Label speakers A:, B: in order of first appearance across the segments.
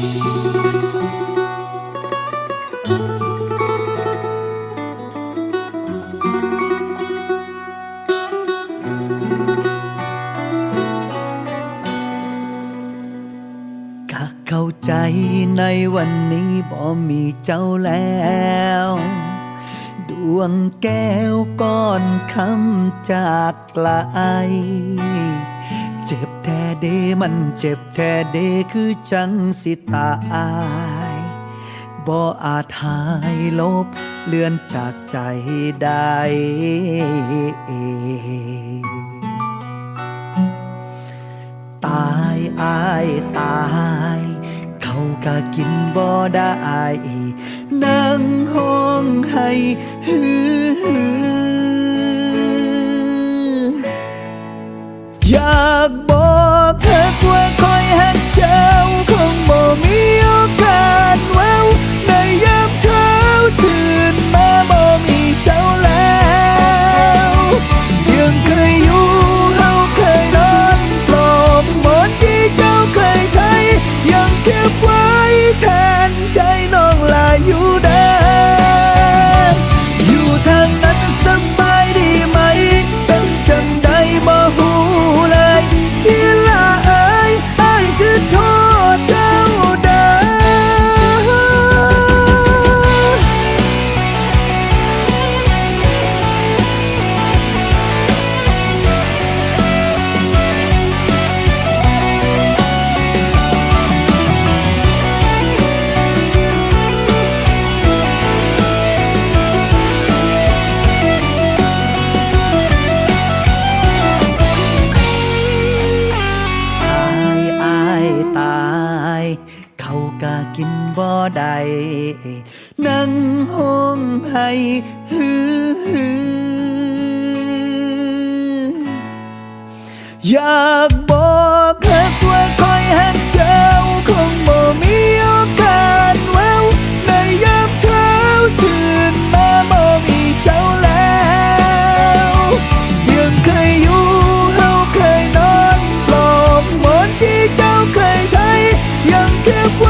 A: ก็เข้าใจในวันนี้บ่มีเจ้าแล้ว ดวงแก้วก้อนคำจากไกล เจ็บแท้ เดมันเจ็บแท้เดคือจังสิตายบ่อาจหายลบเลือนจากใจได้ตายอายตาย เขาก็กินบ่ได้นั่งห้องให้ฮืออยากบ นั่งห้องให้ฮืออยากบอกเธอว่าคอยหักเจ้าคงบ่มีโอกาสแววในยามเช้าตื่นมาบ่มีเจ้าแล้วยังเคยอยู่เฮาเคยนอนปลอบหมอนที่เจ้าเคยใช้ยังเก็บไว้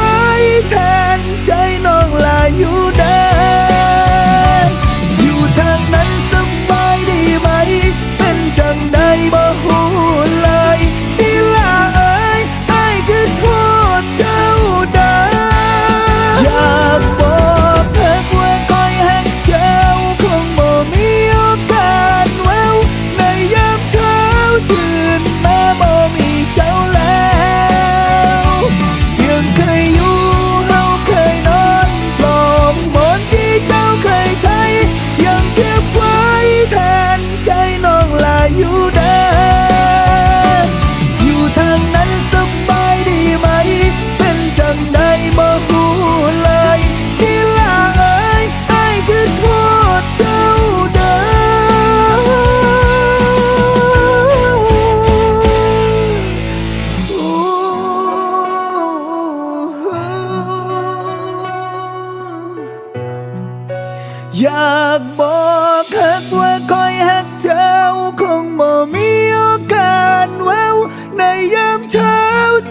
A: อยากบอกหักว่าคอยหักเจ้า คงบ่มีโอกาสแววในยามเช้า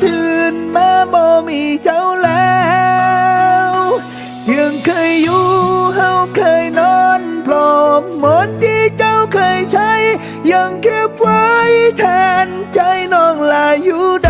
A: ตื่นมาบ่มีเจ้าแล้วยังเคยอยู่เฮาเคยนอนปลอบหมอนที่เจ้าเคยใช้ ยังเก็บไว้แทนใจน้องลาอยู่ด้